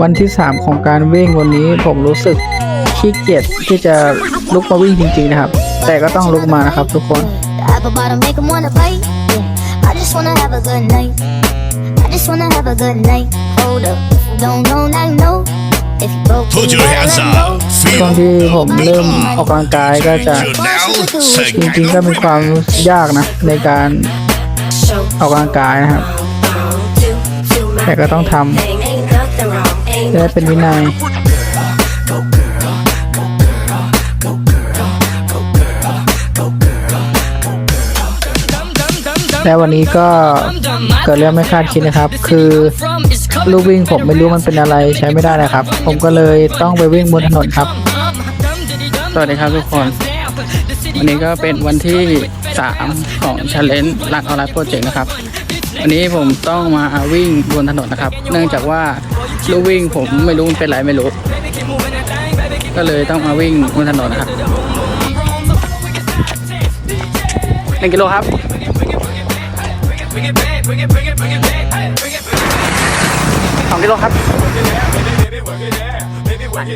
วันที่ 3 ของการวิ่งวันนี้ผมรู้สึกขี้เกียจที่จะลุกมาวิ่งจริงๆนะครับ แต่ก็ต้องลุกมานะครับทุกคน The apple bottom make 'em wanna bite. Yeah. I just wanna have a good night. I just wanna have a good night. Hold up. If you don't know, now you know. If you broke, Put then your you hands gotta let up. go. ช่วง Feel ที่ผม the เริ่ม beat. ออกกำลังกายก็จะ You're now จริงๆก็มีความยากนะในการออกกำลังกายนะครับ แต่ก็ต้องทำ จะได้เป็นวินัยและวันนี้ก็เกิดเรื่องไม่คาดคิดนะครับ คือลูกวิ่งผมไม่รู้มันเป็นอะไรใช้ไม่ได้นะครับ ผมก็เลยต้องไปวิ่งบนถนนครับ สวัสดีครับทุกคน วันนี้ก็เป็นวันที่ 3 ของ Challenge รันออนไลน์โปรเจกต์นะครับ วันนี้ผมต้องมาวิ่งบนถนนนะครับ เนื่องจากว่า ลูกวิ่งผมไม่รู้มันเป็นไรไม่รู้ ก็เลยต้องมาวิ่งบนถนนนะครับหนึ่งกิโลครับ สองกิโลครับสวัสดี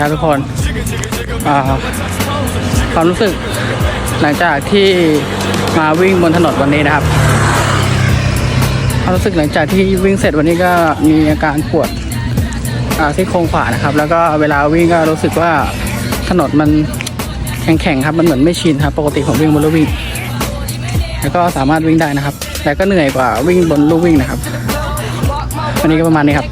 ครับทุกคนความรู้สึก หลังจากที่มาวิ่งบนถนนวันนี้นะครับความรู้สึกหลังจากที่วิ่งเสร็จวันนี้ก็มีอาการปวดที่โครงขวานะครับ แล้วก็เวลาวิ่งก็รู้สึกว่าถนนมันแข็งๆครับมันเหมือนไม่ชินครับ ปกติผมวิ่งบนลู่วิ่ง แล้วก็สามารถวิ่งได้นะครับ แต่ก็เหนื่อยกว่าวิ่งบนลู่วิ่งนะครับวันนี้ก็ประมาณนี้ครับ